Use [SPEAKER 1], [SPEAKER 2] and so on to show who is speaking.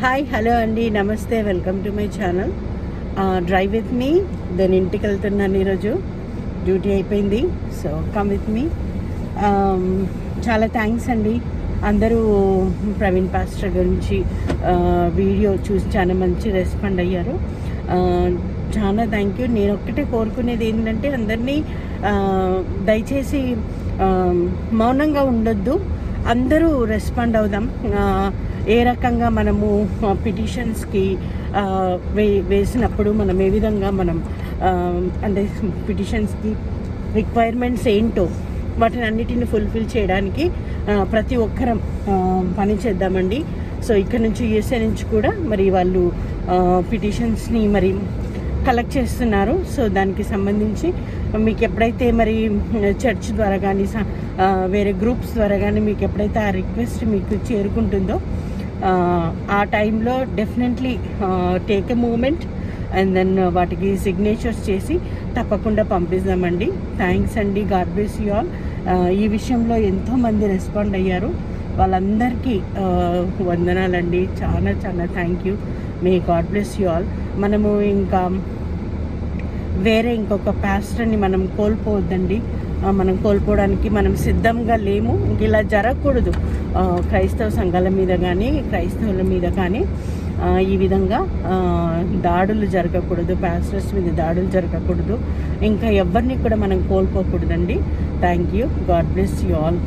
[SPEAKER 1] Hi hello అండి. నమస్తే welcome to my channel drive with me then ఇంటికి వెళ్తున్నాను ఈరోజు. డ్యూటీ అయిపోయింది. సో కమ్ విత్ మీ చాలా థ్యాంక్స్ అండి. అందరూ ప్రవీణ్ పాస్టర్ గురించి వీడియో చూసి చాలా మంచి రెస్పాండ్ అయ్యారు. చాలా థ్యాంక్ యూ నేను ఒక్కటే కోరుకునేది ఏంటంటే అందరినీ దయచేసి మౌనంగా ఉండొద్దు. అందరూ రెస్పాండ్ అవుదాం. ఏ రకంగా మనము పిటిషన్స్కి వే వేసినప్పుడు మనం ఏ విధంగా మనం అంటే పిటిషన్స్కి రిక్వైర్మెంట్స్ ఏంటో వాటిని అన్నిటిని ఫుల్ఫిల్ చేయడానికి ప్రతి ఒక్కరం పని చేద్దామండి. సో ఇక్కడ నుంచి యూఎస్ఏ నుంచి కూడా మరి వాళ్ళు పిటిషన్స్ని మరి కలెక్ట్ చేస్తున్నారు. సో దానికి సంబంధించి మీకు ఎప్పుడైతే మరి చర్చ్ ద్వారా కానీ స- వేరే గ్రూప్స్ ద్వారా కానీ మీకు ఎప్పుడైతే ఆ రిక్వెస్ట్ మీకు చేరుకుంటుందో ఆ, టైంలో definitely take a moment and then వాటికి సిగ్నేచర్స్ చేసి తప్పకుండా పంపిస్తామండి థ్యాంక్స్ అండి. గాడ్ బ్లెస్ యూ ఆల్ ఈ విషయంలో ఎంతోమంది రెస్పాండ్ అయ్యారు. వాళ్ళందరికీ వందనాలండి. చాలా చాలా thank you may God bless you all మనము ఇంకా వేరే ఇంకొక ప్యాస్టర్ని మనం కోల్పోవద్దండి. మనం కోల్పోవడానికి మనం సిద్ధంగా లేము. ఇంక ఇలా జరగకూడదు. క్రైస్తవ సంఘాల మీద కానీ క్రైస్తవుల మీద కానీ ఈ విధంగా దాడులు జరగకూడదు. పాస్టర్స్ మీద దాడులు జరగకూడదు. ఇంకా ఎవరిని కూడా మనం కోల్పోకూడదండి. Thank you God bless you all